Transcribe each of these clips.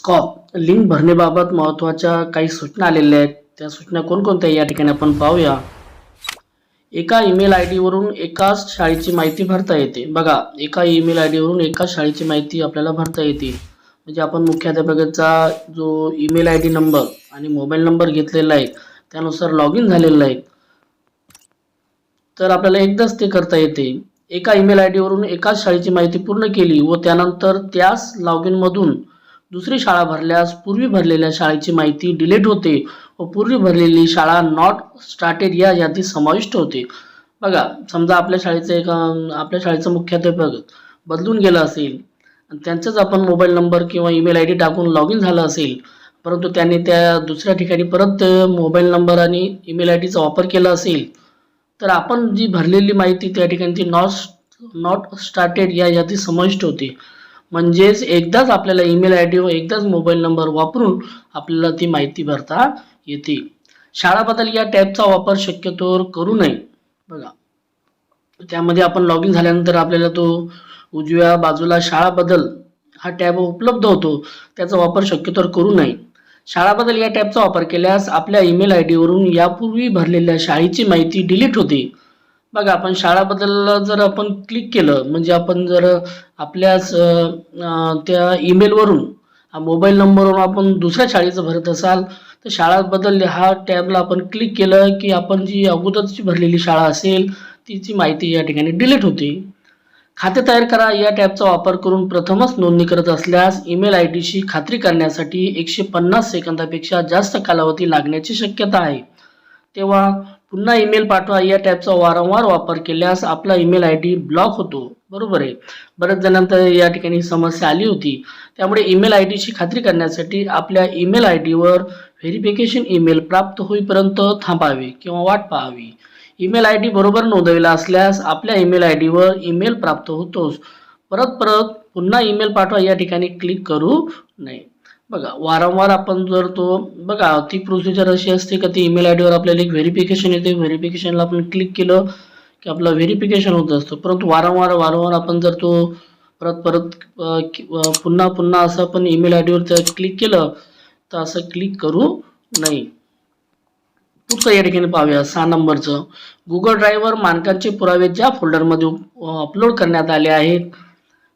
Scope link भरण्याबाबत महत्त्वाच्या काही सूचना आलेल्या आहेत. त्या सूचना कोणकोणत्या या ठिकाणी आपण पाहूया. एका ईमेल आय डीवरून एकाच शाळेची माहिती भरता येते. बघा एका ईमेल आय डीवरून एकाच शाळेची माहिती आपल्याला भरता येते. म्हणजे आपण मुख्याध्यापकाचा जो ईमेल आय डी नंबर आणि मोबाईल नंबर घेतलेला आहे त्यानुसार लॉग इन झालेला आहे. तर आपल्याला एकदाच ते करता येते. एका ईमेल आय डीवरून एकाच शाळेची माहिती पूर्ण केली व त्यानंतर त्याच लॉग इनमधून दुसरी शाळा भरल्यास पूर्वी भरलेल्या शाळेची माहिती डिलीट होते व पूर्वी भरलेली शाळा नॉट स्टार्टेड या यादीत समाविष्ट होते. बघा समजा आपल्या शाळेचं एक आपल्या शाळेचं मुख्याध्यापक बदलून गेलं असेल आणि त्यांचाच आपण मोबाईल नंबर किंवा ईमेल आय डी टाकून लॉग इन झालं असेल परंतु त्यांनी त्या दुसऱ्या ठिकाणी परत मोबाईल नंबर आणि ईमेल आय डीचा वापर केला असेल तर आपण जी भरलेली माहिती त्या ठिकाणी ती नॉट नॉट स्टार्टेड या यादीत समाविष्ट होते. म्हणजेच एकदाच आपल्याला ईमेल आय डी व एकदाच मोबाईल नंबर वापरून आपल्याला ती माहिती भरता येते. शाळा बदल या टॅबचा वापर शक्यतोवर करू नये. बघा. त्यामध्ये आपण लॉग इन झाल्यानंतर आपल्याला तो उजव्या बाजूला शाळा बदल हा टॅब उपलब्ध होतो. त्याचा वापर शक्यतोवर करू नये. शाळा बदल या टॅबचा वापर केल्यास आपल्या ईमेल आय डीवरून यापूर्वी भरलेल्या शाळेची माहिती डिलीट होते. बघा आपण शाळाबद्दल जर आपण क्लिक केलं म्हणजे आपण जर आपल्याच त्या ईमेलवरून मोबाईल नंबरवरून आपण दुसऱ्या शाळेचं भरत असाल तर शाळाबद्दल हा टॅबला आपण क्लिक केलं की आपण जी अगोदरची भरलेली शाळा असेल तिची माहिती या ठिकाणी डिलीट होते. खाते तयार करा या टॅबचा वापर करून प्रथमच नोंदणी करत असल्यास ईमेल आय डीशी खात्री करण्यासाठी एकशे पन्नास सेकंदापेक्षा जास्त कालावधी लागण्याची शक्यता आहे. तेव्हा पुन्हा ईमेल पाठवा. या टॅबचा वारंवार वापर केल्यास आपला ईमेल आय डी ब्लॉक होतो. बरोबर आहे. बऱ्याच जणांना या ठिकाणी समस्या आली होती. त्यामुळे ईमेल आय डीची खात्री करण्यासाठी आपल्या ईमेल आय डीवर व्हेरिफिकेशन ईमेल प्राप्त होईपर्यंत थांबावे किंवा वाट पाहावी. ईमेल आय डी बरोबर नोंदविला असल्यास आपल्या ईमेल आय डीवर ईमेल प्राप्त होतोच. परत परत पुन्हा ईमेल पाठवा. या ठिकाणी क्लिक करू नये. बघा वारंवार आपण जर तो बघा ती प्रोसिजर अशी असते का ती ईमेल आय डीवर आपल्याला एक व्हेरिफिकेशन येते. व्हेरिफिकेशनला आपण क्लिक केलं की आपलं व्हेरिफिकेशन होत असतं. परंतु वारंवार वारंवार आपण जर तो परत परत पुन्हा पुन्हा असं आपण ईमेल आय डीवर क्लिक केलं तर असं क्लिक करू नये. पुढचं या ठिकाणी पाहूया सहा नंबरचं. गुगल ड्राईव्हवर मानकांचे पुरावे ज्या फोल्डरमध्ये अपलोड करण्यात आले आहेत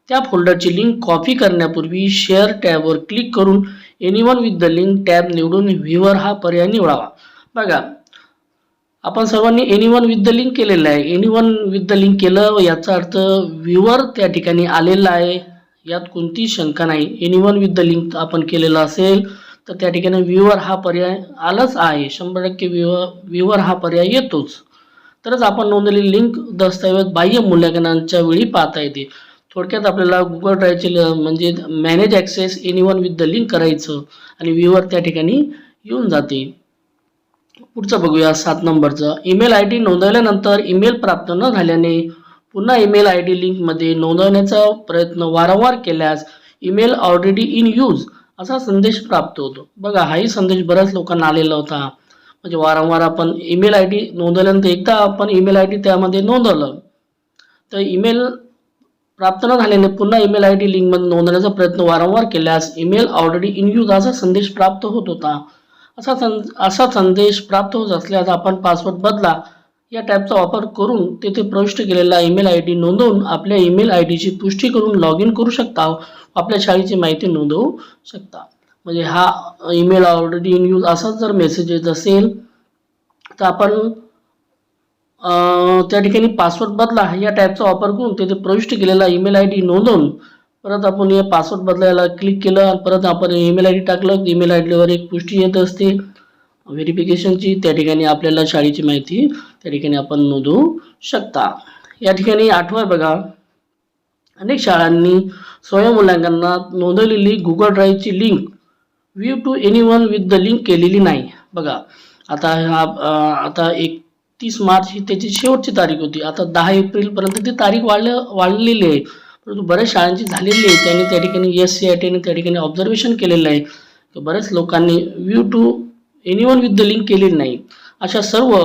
त्या फोल्डरची लिंक कॉपी करण्यापूर्वी शेअर टॅबवर क्लिक करून anyone with the link tab निवडून व्ह्यूवर हा पर्याय निवडावा. बघा आपण सर्वांनी एनिवन विथ द लिंक केलेलं आहे. एनिवन विथ द लिंक केलं याचा अर्थ व्ह्यूवर त्या ठिकाणी आलेला आहे. यात कोणतीही शंका नाही. एनिवन विथ द लिंक आपण केलेलं असेल तर त्या ठिकाणी व्ह्यूवर हा पर्याय आलाच आहे. शंभर टक्के व्ह्यूवर व्ह्यूवर हा पर्याय येतोच. तरच आपण नोंदलेली लिंक दस्तऐवज बाह्य मूल्यांकनांच्या वेळी पाहता येते. थोडक्यात आपल्याला गुगल ड्राईव्हचे म्हणजे manage access anyone with the link करायचं आणि व्ह्यूवर त्या ठिकाणी येऊन जाते. पुढचं बघूया सात नंबरचं. ईमेल आय डी नोंदवल्यानंतर ईमेल प्राप्त न झाल्याने पुन्हा ईमेल आय डी लिंकमध्ये नोंदवण्याचा प्रयत्न वारंवार केल्यास ईमेल ऑलरेडी इन यूज असा संदेश प्राप्त होतो. बघा हाही संदेश बऱ्याच लोकांना आलेला होता. म्हणजे वारंवार आपण ईमेल आय डी नोंदवल्यानंतर एकदा आपण ईमेल आय डी त्यामध्ये नोंदवलं. तर ईमेल प्राप्त न झाल्याने पुन्हा ईमेल आय डी लिंकमध्ये नोंदवण्याचा प्रयत्न वारंवार केल्यास ईमेल ऑलरेडी इन यूज असा संदेश प्राप्त होत होता. असा सं असा संदेश प्राप्त होत असल्यास आपण पासवर्ड बदला. या टॅबचा वापर करून तेथे प्रविष्ट केलेला ईमेल आय डी नोंदवून आपल्या ईमेल आय डीची पुष्टी करून लॉग इन करू शकता. आपल्या शाळेची माहिती नोंदवू शकता. म्हणजे हा ईमेल ऑलरेडी इन यूज असाच जर मेसेज येत असेल तर आपण त्या ठिकाणी पासवर्ड बदला या टॅबचा वापर करून तेथे प्रविष्ट केलेला ईमेल आय डी नोंदवून परत आपण या पासवर्ड बदलायला क्लिक केलं आणि परत आपण ईमेल आय डी टाकलं. ईमेल आय डीवर एक पुष्टी येत असते. व्हेरिफिकेशनची त्या ठिकाणी आपल्याला शाळेची माहिती त्या ठिकाणी आपण नोंदवू शकता. या ठिकाणी आठवा बघा. अनेक शाळांनी स्वयंमूल्यांकनात नोंदवलेली Google ड्राईव्हची link view to anyone with the link केलेली नाही. बघा आता हा आता एक तीस मार्च ही त्याची शेवटची तारीख होती. आता दहा एप्रिलपर्यंत ती तारीख वाढ वाढलेली आहे. परंतु बऱ्याच शाळांची झालेली आहे. त्यांनी त्या ठिकाणी एस सी आय टीने त्या ठिकाणी ऑब्झर्वेशन केलेलं आहे. की बऱ्याच लोकांनी view to anyone with the link केलेली नाही. अशा सर्व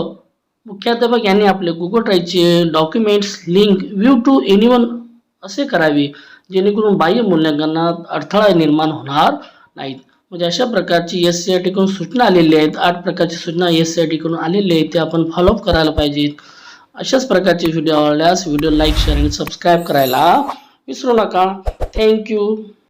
मुख्याध्यापक यांनी आपले Google ड्राईव्हचे documents link view to anyone असे करावे. जेणेकरून बाह्य मूल्यांकनात अडथळा निर्माण होणार नाहीत. म्हणजे अशा प्रकारची एस सी आय टीकडून सूचना आलेल्या आहेत. आठ प्रकारची सूचना एस सी आय टीकडून आलेली आहेत. ते आपण फॉलोअप करायला पाहिजेत. अशाच प्रकारचे व्हिडिओ आवडल्यास व्हिडिओ लाईक शेअर आणि सबस्क्राईब करायला विसरू नका. थँक्यू